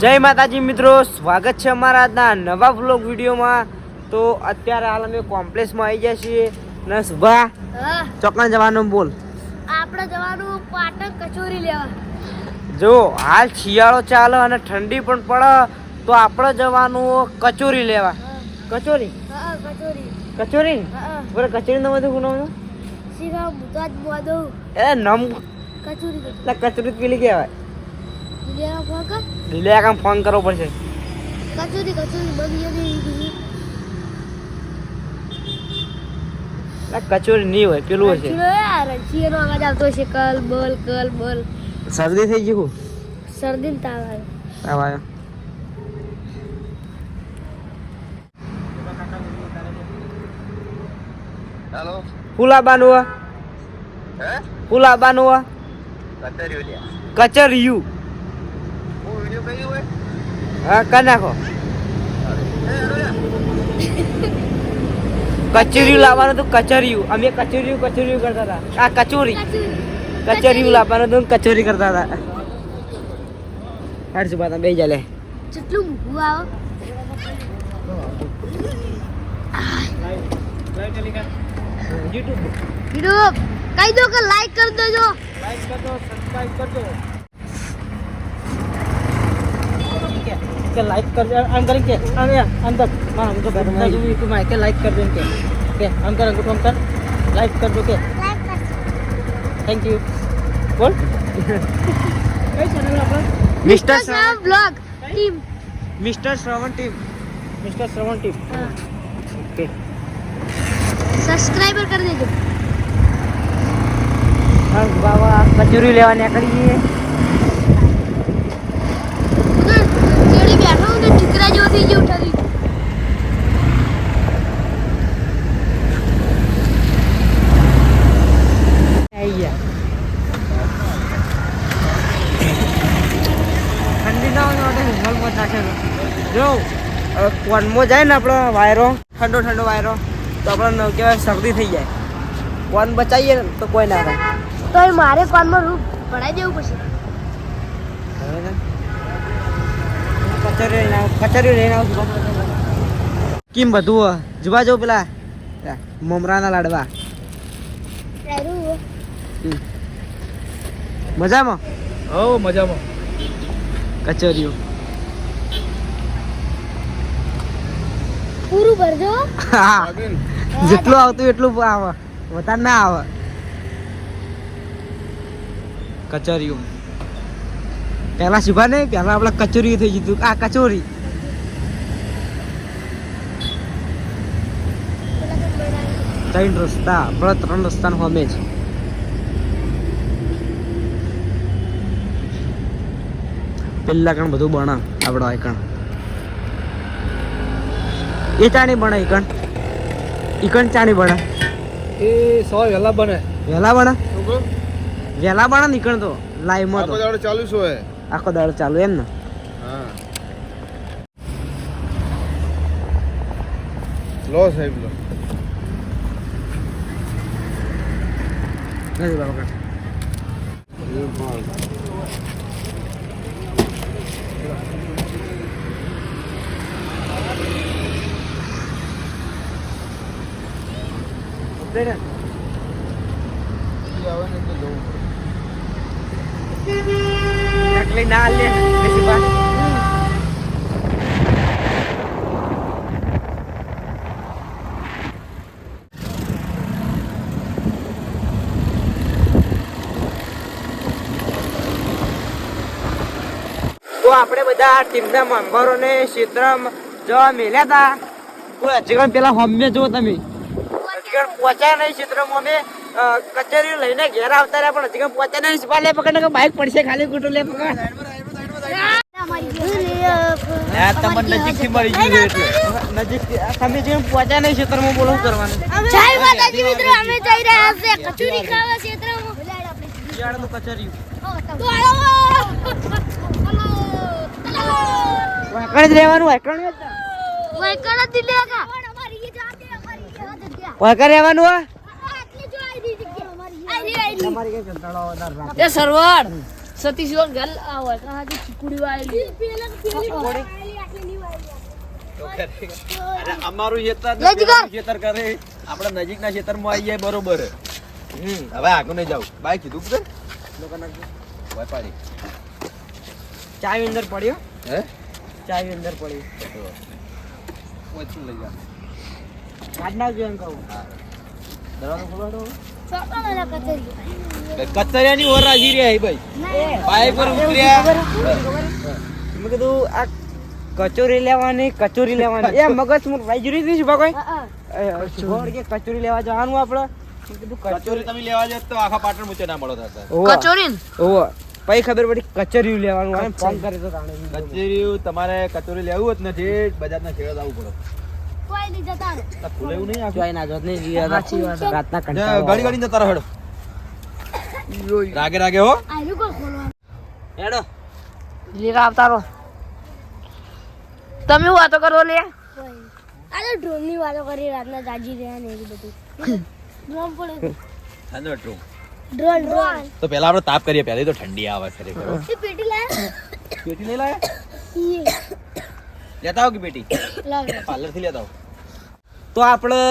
જય માતાજી મિત્રો સ્વાગત છે અમારા આજના નવા વ્લોગ વિડીયોમાં. તો અત્યારે હાલ અમે કોમ્પ્લેક્સમાં આવી ગયા છીએ. ને સુભા હા. ચોકના જવાનું બોલ. આપણે જવાનું પાટણ કચોરી લેવા. જો હાલ શિયાળો ચાલે અને ઠંડી પણ પડે તો આપણે જવાનું કચોરી લેવા. કચોરી? કચોરી. કચોરી? હા. બરે કચોરી નમ હતું ગુનો એ નમ કચોરી કચોરી. પેલી કહેવાય. લેવા ફોક ડીલે કામ ફોન કરવો પડશે. કચોરી કચોરી જતી નહીં હોય પેલું હશે. રંશીનો અવાજ આવતો છે કલ બોલ કલ બોલ. શરદી થઈ ગયું શરદી તાવ આવે. તાવ આવ્યો હેલો. ફૂલા બાનુઆ હે? બાનુઆ કતરી કચરિયું. હું કરી નાખો. કચરિયું લાવવાનું હતું કચરિયું. અમે કચરિયું કચરિયું કરતા હતા. આ કચોરી. કચરિયું લાવવાનું હતું કચોરી કરતા હતા. હાડ તમે બે ચાલે જેટલું મૂકવું આવો. યુટ્યુબ. યુટ્યુબ. કહી દો કે લાઈક કરી દેજો. લાઈક કરજો સબસ્ક્રાઇબ કરજો કે લાઈક કરજો આમ કરી કે આમ યા આમ કર મારા હું તો ઘરમાં જોઈ તું માય કે લાઈક કરજો એમ કે કે આમ કર અંગૂઠો આમ કર લાઈક કરજો કે થેન્ક યુ બોલ કઈ ચેનલ આપણે mister Shravan blog team mister Shravan team mister Shravan team okay subscriber કરી દેજો હા બાબા કચોરી લેવા નીકળીએ ઉધર ચેડી બેઠો હું તો ઠીકરા જેવો થઈ ગયો ઉઠાવી આવી ગયા ઠંડી ના હોય માટે હિમાલમાં નાખેલો જો હવે કોનમાં જાય ને આપણો વાયરો ઠંડો ઠંડો વાયરો તો આપણને કહેવાય શરદી થઈ જાય. કોન બચાવીએ ને તો કોઈ ના થાય. તો એ મારે કોનમાં રૂપ ભણાઈ દેવું પછી? કચોરી લઈને આવું કચોરી લઈને આવું કેમ બધું જુવા જવું પેલા. મમરાના લાડવા. મજામાં? હો મજામાં. કચોરીઓ. પૂરું ભરજો જેટલું આવતું એટલું આવે. વધારે ના આવે. કચોરીયું પેલા શુભા નહીં પેલા આપણે કચોરી થઈ ગયું આ કચોરી. ત્રણ રસ્તા, આપણે ત્રણ રસ્તા હોમે જ પેલા કણ બધું બના, આપણો આઈકણ એ ચાણી બને ઈકણ ઈકણ ચાણી બને એ સો વહેલા બને વહેલા બને વહેલા બને નીકળ તો તો? લાઈવમાં તો. દાડો ચાલુ શું હે આખો દાડો ચાલુ એમ ને? હા. લો સાહેબ લો. નથી બાબા કાંઈ. દે ને. નકલી ના લે તો આપણે બધા ટીમના મેમ્બરોને ક્ષેત્રમાં જવા મેલ્યા હતા. હજી પણ પેલા હોમ્ય જુઓ તમે. હજી પહોંચ્યા નહીં ક્ષેત્રમાં અમે કચેરી લઈને ઘેર આવતા રહ્યા પણ હજી પણ પહોંચ્યા નહીં. સિપાલ લે પકડ ને બાઇક પડશે ખાલી ખોટું લે પકડ. તમને નજીકથી મળી ગયું એટલે. નજીક તમે જેમ પહોંચ્યા નહીં ક્ષેત્રમાં બોલો કરવાનું? જય માતાજી મિત્રો અમે જઈ રહ્યા છે કચોરી ખાવા ક્ષેત્રમાં. શિયાળાનું કચેરી વાકણ જ રહેવાનું વાકણ જ? વૈકણ જ દિલ્હી વાકણ રહેવાનું આ એ સરવડ સતીશ ગલ આવે ચીકુડી વાળી અમારું ખેતર ને લઈ જીગર. પેલાનું ખેતર કરે. આપણે નજીકના ખેતરમાં આવી જાય બરોબર. હમ. હવે આગળ નહીં જાવ બાય કીધું કે વેપારી પાડી. ચાવી અંદર પડ્યો હે. ચાવી અંદર પડ્યો ઓછું લઈ જા. કાઢ નાખજો એમ કહું. દરવાજો ખોલો ચોકલેટ કચેરી કચરિયાની ઓર રાજી રહ્યા ભાઈ. બાઈક પર ઉતર્યા. મેં કીધું આ કચોરી લેવાની કચોરી લેવાની. એ મગજ મુર ભાઈ જુરી દીધી કોઈ? છોડ કે કચોરી લેવા જવાનું આપણે કીધું કચોરી તમે લેવા જાવ તો આખા પાટણ મૂચે ના મળો થતા કચોરી ઓવા પછી ખબર પડી કચોરી લેવાનું ફોન કરે તો તાણે તમારે કચોરી લેવું જ ને જે બજારના છેડે આવવું પડે. કોઈ નહીં જતા રહો. એવું નહીં જોઈ ના જોત નહીં જીયા સાચી વાત. રાતના કંટાળો ગાડી ગાડી જતા રહો રાગે રાગે હો. આયરું કોઈ ખોલવાનું. હેડો. લીલા અવતારો તમે હું વાતો કરો લે? અરે ડ્રોનની વાતો કરી રાતના જાજી રહ્યા ને એવું બધું. ડ્રોન પડે ઠંડો ટ્રુ ડ્રોન. ડ્રોન તો પહેલા આપણે તાપ કરીએ પહેલી તો ઠંડી આવે ખરેખર એ પેટી લાય? પેટી નહીં લાયા? લેતા આવો કે પેટી? લાવ. પાર્લરથી લેતા આવો. તો આપણે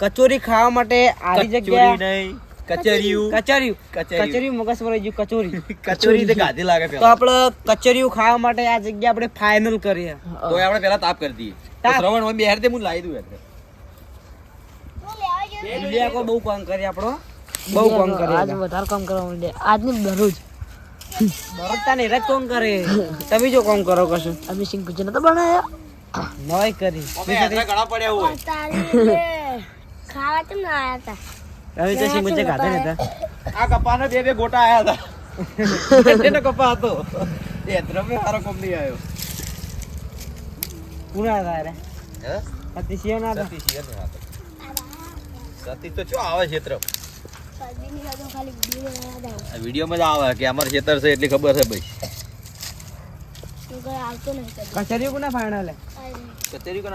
કચોરી ખાવા માટે આવી કચોરી જગ્યા નહીં કચરિયું. કચોરી કચરિયું. કચોરી મગજ પર ગયું કચોરી. કચોરી તે ગાધી લાગે તો આપણે કચોરીઓ ખાવા માટે આ જગ્યા આપણે ફાઇનલ કરીએ. તો આપણે પહેલા તાપ કરી દઈએ. શ્રવણ હોય બેહાર તે હું લાવી દઉં એટલે ઇન્ડિયા કો બહુ કામ કરી આપણો. બહુ કામ કરે આજ વધારે કામ કરવા માંડે આજની દરરોજ. બરોડા ને રજ કોણ કરે. તમે જો કોમ કરો કશું. અમે સિંહ ભજન તો બનાયા. નવાઈ કરી. ઘણા પડ્યા હોય. ખાવા કેમ ના આયા હતા રવિ તો સિંહ મુજે ખાતા આ કપાને બે બે ગોટા આયા હતા એનો કપા હતો. એ દ્રવ્ય હારો કોમ નહીં આવ્યો પૂરા હતા રે હે? અતિશય ના હતા. સતી શિયર નો હતો સતી તો શું આવે વીડિયો બનાવ્યા વિડીયોમાં જ આવે કે અમાર ખેતર છે એટલી ખબર છે ભાઈ.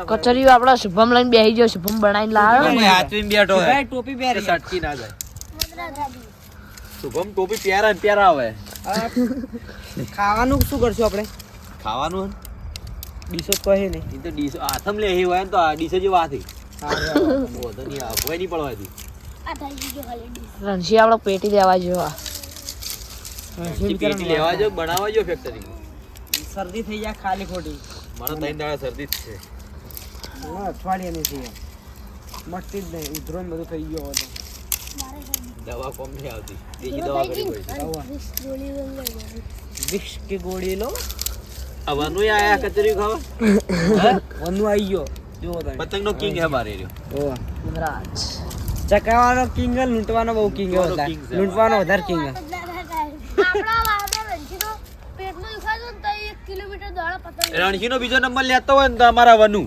કચેરી આપડા શુભમ લઈને બેહી ગયો શુભમ બનાવીને લાવ્યો ભાઈ હાથવીને બેઠો હે ટોપી પહેરી. સટકી ના જાય શુભમ ટોપી પહેરા પહેરા આવે ખાવાનું શું કરશું આપણે? ખાવાનું? ડીશો કહે નહીં. એ તો ડીસો આથમ લે એ હોય ને તો આ ડીસો જે વાત વધુ નહીં આવે કોઈ નહીં પડવાથી. રણસી આપણો પેટી લેવા જેવા. પેટી લેવા જો બનાવવા જો ફેક્ટરી શરદી થઈ જાય ખાલી ખોટી. મને ત્રણ દાડા શરદી જ છે. હા, અઠવાડિયાની છે. મટતી જ નહીં ઉધરો ને બધું થઈ ગયો હતો દવા કોમ નહીં આવતી. દેશી દવા કરી ગોળી વિક્ષ કે ગોળી લો? આ આયા કચરી ખાવા? વનુ આવી ગયો. જો તમે. પતંગ નો કિંગ હે મારે રહ્યો. ઓવા. ઇન્દ્રાજ ચકાવાનો કિંગ લૂંટવાનો બહુ કિંગ લૂંટવાનો વધારે. king લૂંટવાનો વધારે કિંગ રણજી નો બીજો નંબર લેતો હોય ને તો અમારા વનુ.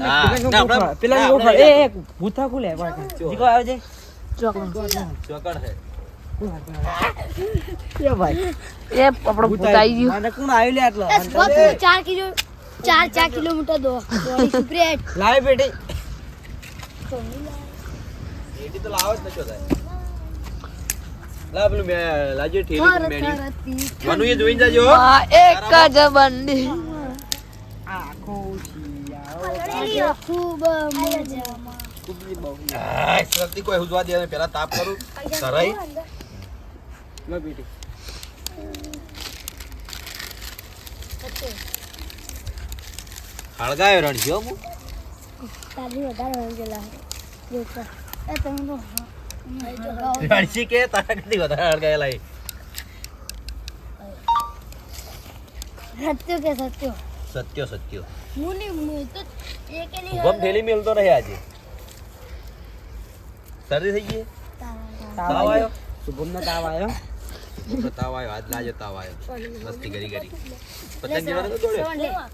હા, ના, આપણે- પેલા ના, બહુ આપણે ખરા. એ એ ભૂથા ખુલે જીકો આવે છે? ચોકડ. હે એ ભાઈ. એ આપડો ભૂતાઈ ગયું. મને કોણ આવ્યું લે આટલો? ચાર કિલો ચાર ચાર કિલોમીટર દો. દોડી સુપ્રિયા. લાવે બેટી. તો લાવ જ નતો થાય. લા પેલું મે લાજો ઠેલી વનુ એ જોઈને જાજો. હો. આ એક જ બંડી. આખો શિયાળો. ખૂબ કુબલી બહુ. આ શરદી કોઈ હુજવા દે પેલા તાપ કરું. સરાઈ. લો બેટી. હળગાયો રણજ્યો તારી વધારે એ તમે તો રણજી કે તારા કદી વધારે હળગાયેલા એ સત્ય કે સત્ય સત્યો સત્યો મુની મુની તો એક એની શુભમ થેલી મેલતો રહે આજે શરદી થઈ ગઈ તાવ આવ્યો શુભમ નો તાવ આવ્યો તો તાવ આવ્યો આજ લાજો તાવ આવ્યો મસ્તી કરી કરી પતંગ જેવા નતો દોડ્યો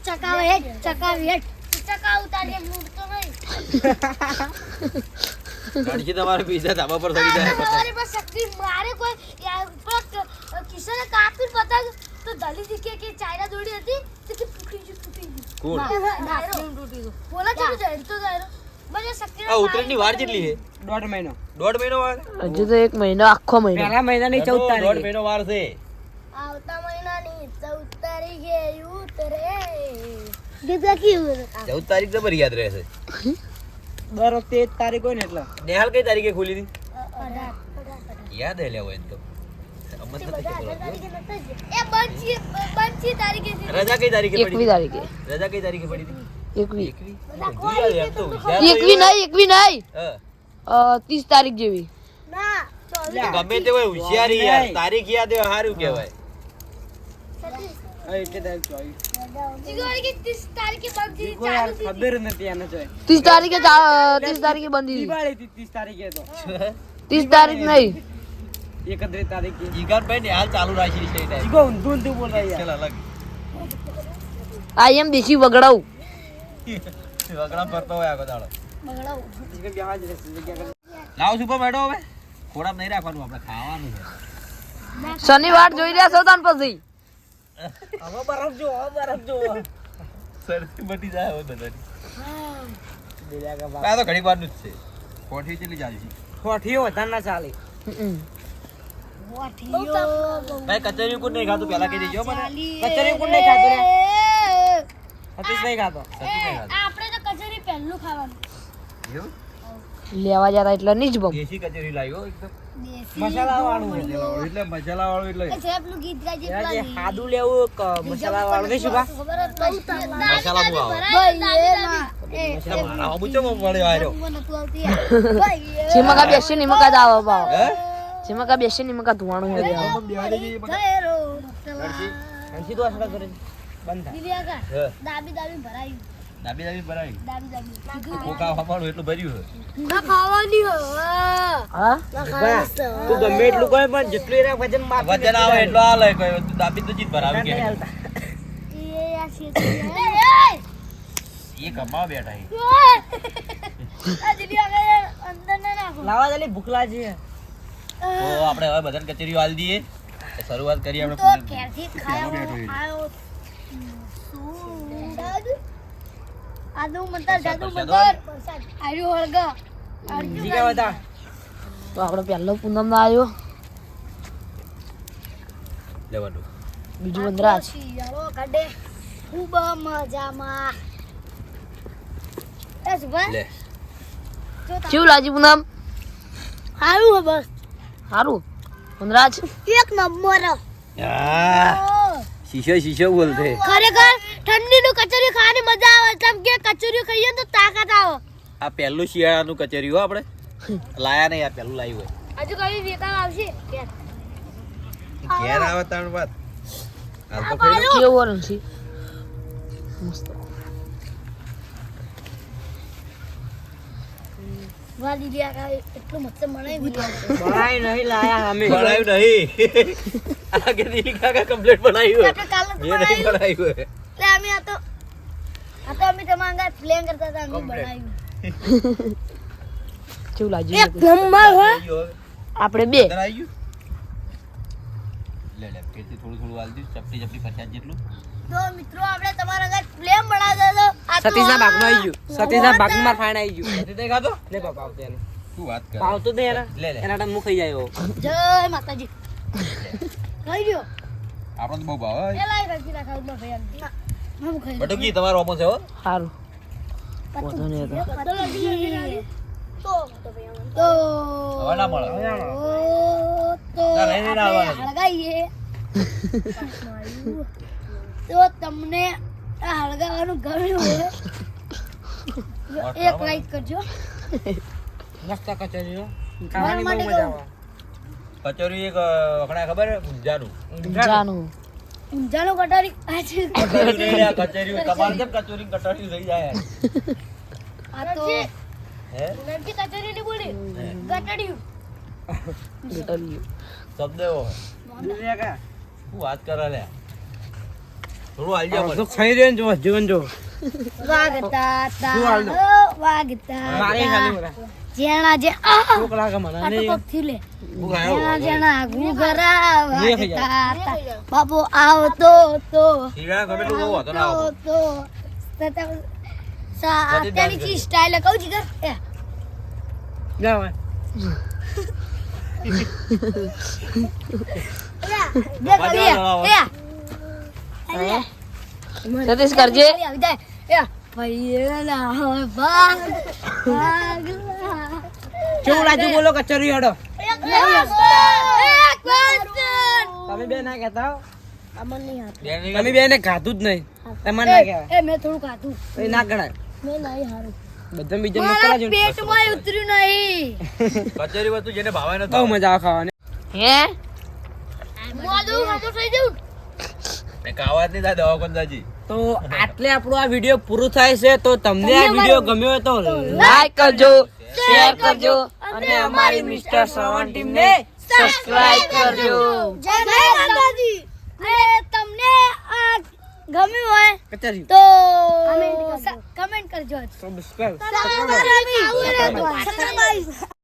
ચકાવે હેડ ચકાવે હેડ ચકા ઉતારીએ મૂડતો નહીં રણજી તમારે બીજા ધાબા પર થઈ જાય. મારી પાસે શક્તિ મારે કોઈ યાર કિશોરે કાપી પતંગ તો દલી દીકે કે ચાયના દોડી હતી તો કે ફૂટી ગઈ ફૂટી ગઈ કોણ? દાયરો તૂટી ગયો બોલા ચલો જાય તો જાય બધા શક્તિ આ ઉત્તરાયણની વાર કેટલી છે? દોઢ મહિનો. દોઢ મહિનો વાર? હજુ તો એક મહિનો આખો મહિનો. પહેલા તારીખ. મહિનો વાર છે. આવતા મહિનાની ચૌદ તારીખે ઉતરે. ચૌદ તારીખ જબર યાદ રહેશે. દર વખતે એ જ તારીખ હોય ને એટલે. નેહાલ કઈ તારીખે ખુલી હતી? યાદ હે. લેવો એમ તો. રજા કઈ તારીખે પડી તારીખે. રજા કઈ તારીખે પડી હતી? એકવી. એકવી. નહીં એકવી નહીં. ત્રીસ તારીખ જેવી. ગમે તે હોય હોશિયારી યાર. તારીખ યાદ હોય સારું કહેવાય. ત્રીસ તારીખે ત્રીસ તારીખે બંધી ત્રીસ તારીખે તો ત્રીસ તારીખ નહીં એકત્રીસ તારીખે જીગાનભાઈ નેહાલ ચાલુ રાખી છે જીગો ઊંધું ઊંધું બોલાય યાર અલગ આઈ એમ દેશી વગડાઉ વગડા ફરતો હોય આખો દાડો બગડાવું જીગો બેહવા જ રહેશે લાવ સુપર બેઠો હવે ખોરાક નહીં રાખવાનું આપણે ખાવાનું છે શનિવાર જોઈ રહ્યા છો તાન પછી હવે બરફ જો હવે બરફ જો સરથી મટી જાય હવે બધાની. બીજા કે બાપ. આ તો ઘણી વારનું જ છે. કોઠી ચલી ચાલશે કોઠીઓ વધારે ના ચાલે. ભાઈ કચેરી કુડ નહીં ખાતું પેલા કહી દેજો મને. કચોરી કોણ નહીં ખાતું સતીશ નહીં ખાતો સતીશ નહીં ખાતો આપણે તો કચોરી પહેલું ખાવાનું. એવું? લેવા જતા એટલે નહીં જ બમ. દેશી કચેરી લાવ્યો મસાલા વાળું એટલે મસાલા વાળું એટલે. આપણું ગીત ગાજે જે લેવું કે મસાલા વાળું નહીં શું. મસાલા બહુ આવે બંધ દાબી દાબી ભરાયું. દાબી દાબી ભરાવી દાબી દાબી કોકા વાપરવાનું એટલું ભર્યું છે. ના ખાવાની હો? હા તું ગમે એટલું કહે પણ જેટલું એના વજનમાં વજન આવે એટલો આલે કોઈ દાબી તો જીત ભરાવે કે નહીં એ કમા બેઠા નાખો. લાવા ચાલી ભૂખ લાગી. છે. તો આપણે હવે બધાને કચેરીઓ આલ દઈએ. શરૂઆત કરીએ તો આપણે ઘેરથી ખાયો ખાયો શું? આદુ મતર જાદુ મતર. આર્યો હળગા. જીગા બધા. તો આપણો પહેલો પૂનમ ના આવ્યો લેવાનું બીજું વનરાજ. કાઢે. ખૂબ મજામાં. એ સુભા લે. કેવું લાગ્યું પૂનમ? સારું હે બસ. સારું વનરાજ? એક નંબર. આ શીશો શીશો બોલતે. ખરેખર ઠંડીનું કચોરી ખાવાની મજા આવે કે કચોરીઓ ખાઈએ તો તાકાત આવે. આ પહેલું શિયાળાનું કચેરી હો આપણે. લાયા નહીં આ પહેલું લાવ્યું હોય. હજુ કઈ વેતા આવશે? ઘેર. ઘેર આવે તાણ વાત. હાલ તો મસ્ત. એટલું મસ્ત નહીં લાયા અમે. નહીં. આ કે કાકા કમ્પ્લીટ કાલે. બનાવ્યું એટલે અમે આ તો આ તો અમે તમારા ઘરે પ્લેન કરતા હતા અમે બનાવ્યું. કેવું લાગ્યું એક નંબર હો. આપણે બે. લે લે ફેરથી થોડું થોડું આલ દઉં ચપટી ચપટી પચાસ જેટલું. તો મિત્રો આપણે તમારા ઘરે પ્લેન બનાવતા તો આ સતીશના ભાગમાં આવી ગયું. સતીશના ભાગમાં માર ફાઈન આવી ગયું. નથી તે ખાતો લે બાપા આવતો એને. શું વાત કરે? પાવતું જ નહીં લે લે. એના ટાઈમ મું જાય. જય માતાજી. ખાઈ ગયો આપણને તો બહુ ભાવે એ લાઈ રાખી રાખા ભાઈ ના હું ખાઈ બટુ કી તમારો ઓપો છે હો. સારું તો તો. હવે ના મળે. તો ના, નહીં, નહીં, ના આપણે આવવાનું. હળગાઈએ. તો તમને આ હળગાવાનું ગમ્યું હોય એક લાઈક કરજો. મસ્ત કચોરી ખાવાની બહુ મજા આવે. કચોરી એક વખણા ખબર? ઊંઝાનું. જાનું ઊંઝાનું કટારી આજે કચોરી કચોરી તમારે કેમ કચોરી ને કટોરી જાય આ તો હે નરકી કચોરી ની બોલી ગટડ્યું ગટરિયું. શબ્દ એવો હોય. લે કા. શું વાત કરે લે થોડું હાલ જા આ તો ખાઈ રહ્યો ને જો જીવન જો વાગતા તા? વાગતા મારી ખાલી બધા. જેણા જે! ભૂખ લાગે મને તો નહીં. કોક થયું લે? જેણા જેણા ખાઈ વાગતા તા. બાપુ આવતો તો. શીરા ગમે એટલું બહુ હતો ના. તો. અત્યારની ચીજ સ્ટાઇલ કહું. એલા, બે કરીએ એ. સતીશ કરજે. એ. ભૈયા ભાગ કેવું લાગ્યું બોલો કચરી હડો. તમે બે ના કહેતા હો. અમન નહીં હાથ. તમે બે ને ખાધું જ નહીં. તમારે ના કહેવાય. એ મેં થોડું ખાધું. એ ના ગણાય મેં નહીં હારું. બધા બીજા મારા મસાલા પેટમાં ઉતર્યું નહીં. કચેરી વસ્તુ જેને ભાવે ન બહુ મજા આવે ખાવાની. હે? મોઢું હમું થઈ જવું ને કાવા જ નહીં થાય દવા કોણ દાજી તો આટલે આપણો આ વીડિયો પૂરું થાય છે તો તમને આ વીડિયો ગમ્યો હોય તો લાઈક કરજો. શેર કરજો અને અમારી મિસ્ટર શ્રવણ ટીમ ને સબસ્ક્રાઇબ કરજો. જય માતાજી. અને તમને આ ગમ્યું હોય તો કમેન્ટ કરજો. Subscribe subscribe